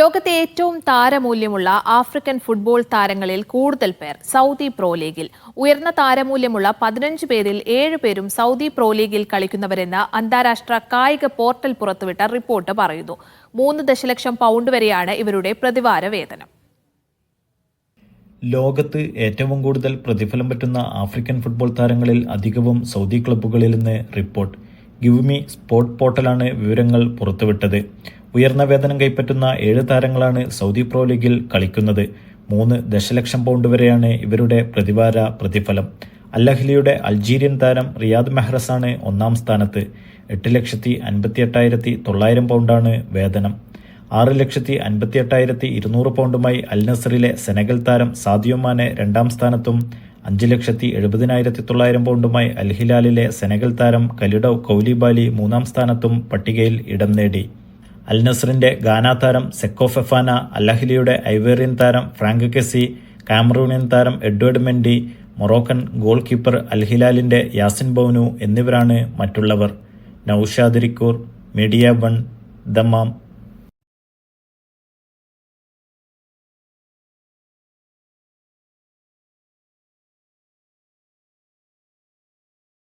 ലോകത്തെ ഏറ്റവും താരമൂല്യമുള്ള African football താരങ്ങളിൽ കൂടുതൽ പേർ സൗദി പ്രോ ലീഗിൽ. ഉയർന്ന താരമൂല്യമുള്ള പതിനഞ്ച് പേരിൽ ഏഴ് പേരും സൗദി പ്രോ ലീഗിൽ കളിക്കുന്നവരെന്ന് അന്താരാഷ്ട്ര കായിക പോർട്ടൽ പുറത്തുവിട്ട റിപ്പോർട്ട് പറയുന്നു. മൂന്ന് ദശലക്ഷം പൗണ്ട് വരെയാണ് ഇവരുടെ പ്രതിവാര വേതനം. ലോകത്ത് ഏറ്റവും കൂടുതൽ പ്രതിഫലം പറ്റുന്ന ആഫ്രിക്കൻ ഫുട്ബോൾ താരങ്ങളിൽ അധികവും സൗദി ക്ലബ്ബുകളിൽ നിന്ന് റിപ്പോർട്ട്. ഗിവ് മി സ്പോർട്ട് പോർട്ടലാണ് വിവരങ്ങൾ പുറത്തുവിട്ടത്. ഉയർന്ന വേതനം കൈപ്പറ്റുന്ന ഏഴ് താരങ്ങളാണ് സൗദി പ്രോ ലീഗിൽ കളിക്കുന്നത്. മൂന്ന് ദശലക്ഷം പൗണ്ട് വരെയാണ് ഇവരുടെ പ്രതിവാര പ്രതിഫലം. അല്ലഹ്ലിയുടെ അൾജീരിയൻ താരം റിയാദ് മെഹ്റസാണ് ഒന്നാം സ്ഥാനത്ത്. എട്ട് ലക്ഷത്തി അൻപത്തി എട്ടായിരത്തി തൊള്ളായിരം പൗണ്ടാണ് വേതനം. ആറ് ലക്ഷത്തി അൻപത്തി എട്ടായിരത്തി ഇരുന്നൂറ് പൗണ്ടുമായി അൽ നസറിലെ സെനഗൽ താരം സാദിയോമാനെ രണ്ടാം സ്ഥാനത്തും അഞ്ച് ലക്ഷത്തി എഴുപതിനായിരത്തി തൊള്ളായിരം പൗണ്ടുമായി അൽഹിലാലിലെ സെനഗൽ താരം കലിഡോ കൗലിബാലി മൂന്നാം സ്ഥാനത്തും പട്ടികയിൽ ഇടം നേടി. അൽ നസറിന്റെ ഗാന താരം സെക്കോ ഫെഫാന അല്ലഹ്ലിയുടെ ഐവേറിയൻ താരം ഫ്രാങ്ക് കെസി കാമറൂണിയൻ താരം Edouard Mendy Moroccan goalkeeper അൽഹിലാലിന്റെ യാസിൻ ബൗനു എന്നിവരാണ് മറ്റുള്ളവർ. നൌഷാദിരിക്കൂർ മീഡിയ വൺ ദമാം